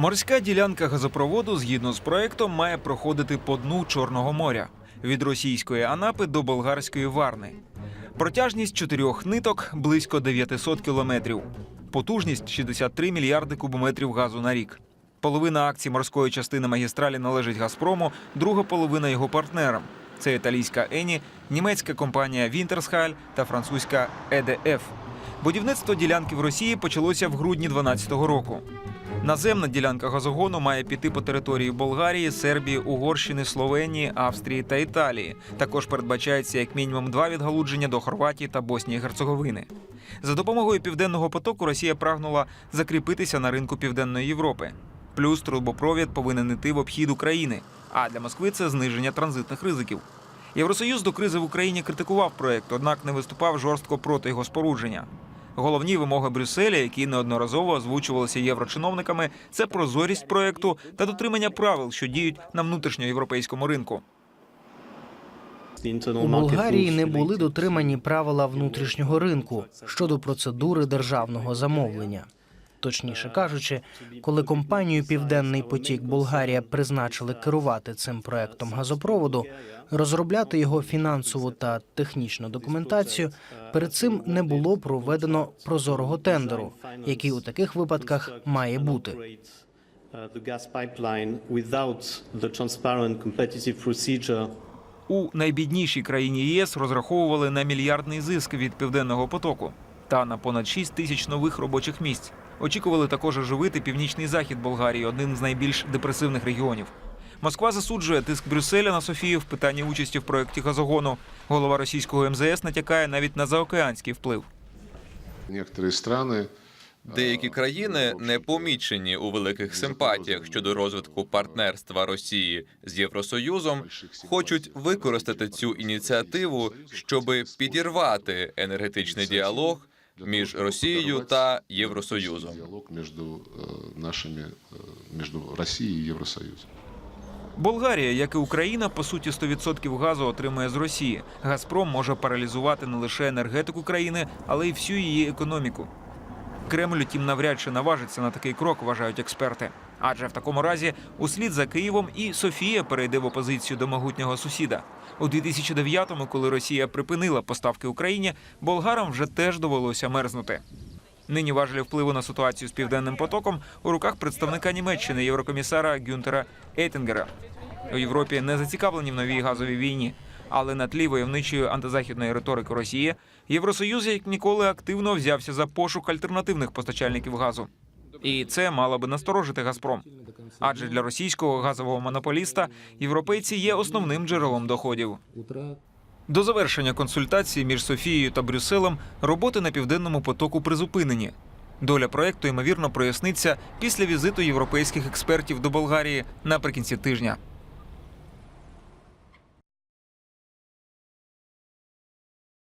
Морська ділянка газопроводу згідно з проектом має проходити по дну Чорного моря від російської Анапи до болгарської Варни. Протяжність чотирьох ниток близько 900 кілометрів. Потужність 63 мільярди кубометрів газу на рік. Половина акцій морської частини магістралі належить Газпрому, друга половина його партнерам. Це італійська Ені, німецька компанія Вінтерсхаль та французька ЕДФ. Будівництво ділянки в Росії почалося в грудні 2012 року. Наземна ділянка газогону має піти по території Болгарії, Сербії, Угорщини, Словенії, Австрії та Італії. Також передбачається як мінімум два відгалудження до Хорватії та Боснії і Герцеговини. За допомогою південного потоку Росія прагнула закріпитися на ринку Південної Європи. Плюс трубопровід повинен йти в обхід України. А для Москви це зниження транзитних ризиків. Євросоюз до кризи в Україні критикував проект, однак не виступав жорстко проти його спорудження. Головні вимоги Брюсселя, які неодноразово озвучувалися єврочиновниками, це прозорість проекту та дотримання правил, що діють на внутрішньоєвропейському ринку. У Болгарії не були дотримані правила внутрішнього ринку щодо процедури державного замовлення. Точніше кажучи, коли компанію Південний потік Болгарія призначили керувати цим проектом газопроводу, розробляти його фінансову та технічну документацію, перед цим не було проведено прозорого тендеру, який у таких випадках має бути. У найбіднішій країні ЄС розраховували на мільярдний зиск від південного потоку та на понад 6 тисяч нових робочих місць. Очікували також оживити північний захід Болгарії, один з найбільш депресивних регіонів. Москва засуджує тиск Брюсселя на Софію в питанні участі в проєкті газогону. Голова російського МЗС натякає навіть на заокеанський вплив. Страны Деякі країни не помічені у великих симпатіях щодо розвитку партнерства Росії з Євросоюзом, хочуть використати цю ініціативу, щоб підірвати енергетичний діалог між Росією та Євросоюзом. Діалог между э, нашими, між Росією і Євросоюзом. Болгарія, як і Україна, по суті 100% газу отримує з Росії. Газпром може паралізувати не лише енергетику країни, але й всю її економіку. Кремль, утім, навряд чи наважиться на такий крок, вважають експерти. Адже в такому разі, услід за Києвом, і Софія перейде в опозицію до могутнього сусіда. У 2009-му, коли Росія припинила поставки Україні, болгарам вже теж довелося мерзнути. Нині важелі впливу на ситуацію з південним потоком у руках представника Німеччини, єврокомісара Гюнтера Ейтингера. У Європі не зацікавлені в новій газовій війні, але на тлі войовничої антизахідної риторики Росії Євросоюз як ніколи активно взявся за пошук альтернативних постачальників газу. І це мало би насторожити Газпром. Адже для російського газового монополіста європейці є основним джерелом доходів. До завершення консультації між Софією та Брюсселем роботи на південному потоку призупинені. Доля проекту ймовірно проясниться після візиту європейських експертів до Болгарії наприкінці тижня.